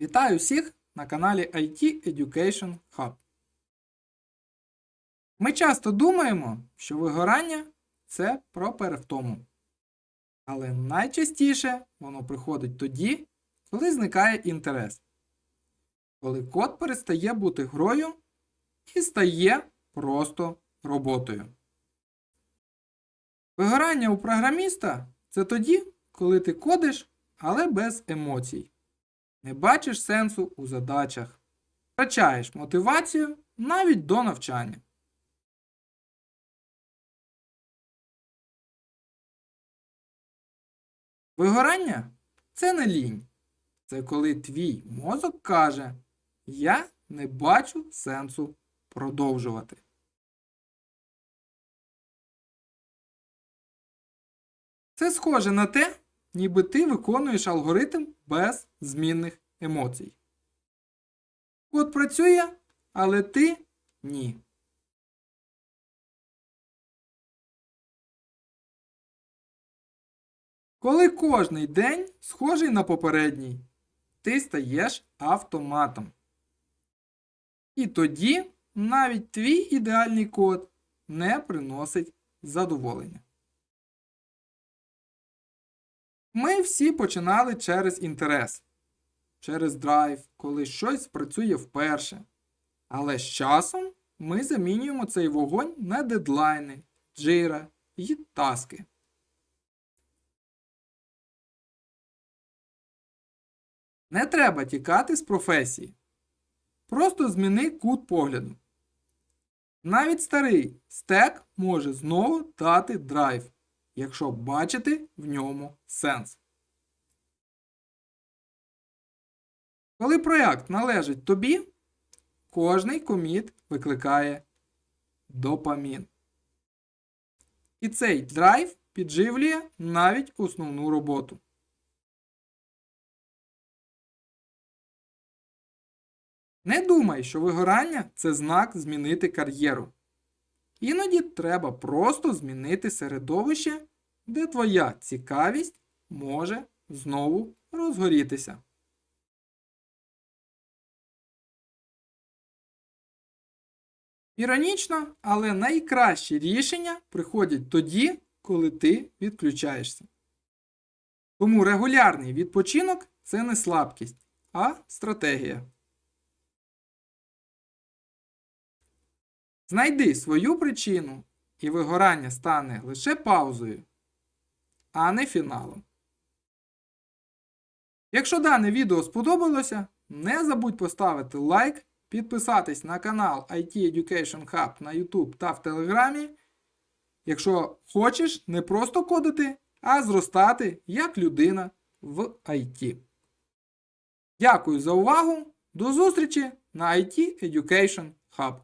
Вітаю всіх на каналі IT Education Hub. Ми часто думаємо, що вигорання це про перевтому. Але найчастіше воно приходить тоді, коли зникає інтерес. Коли код перестає бути грою і стає просто роботою. Вигорання у програміста це тоді, коли ти кодиш, але без емоцій. Не бачиш сенсу у задачах. Втрачаєш мотивацію навіть до навчання. Вигорання це не лінь. Це коли твій мозок каже: Я не бачу сенсу продовжувати. Це схоже на те, ніби ти виконуєш алгоритм без змінних емоцій. Код працює, але ти ні. Коли кожний день схожий на попередній, ти стаєш автоматом. І тоді навіть твій ідеальний код не приносить задоволення. Ми всі починали через інтерес, через драйв, коли щось працює вперше. Але з часом ми замінюємо цей вогонь на дедлайни, джира і таски. Не треба тікати з професії. Просто зміни кут погляду. Навіть старий стек може знову дати драйв, якщо бачити в ньому сенс. Коли проєкт належить тобі, кожний коміт викликає допамін. І цей драйв підживлює навіть основну роботу. Не думай, що вигорання це знак змінити кар'єру. Іноді треба просто змінити середовище, де твоя цікавість може знову розгорітися. Іронічно, але найкращі рішення приходять тоді, коли ти відключаєшся. Тому регулярний відпочинок це не слабкість, а стратегія. Знайди свою причину, і вигорання стане лише паузою, а не фіналом. Якщо дане відео сподобалося, не забудь поставити лайк, підписатись на канал IT Education Hub на YouTube та в Телеграмі. Якщо хочеш не просто кодити, а зростати як людина в IT. Дякую за увагу. До зустрічі на IT Education Hub.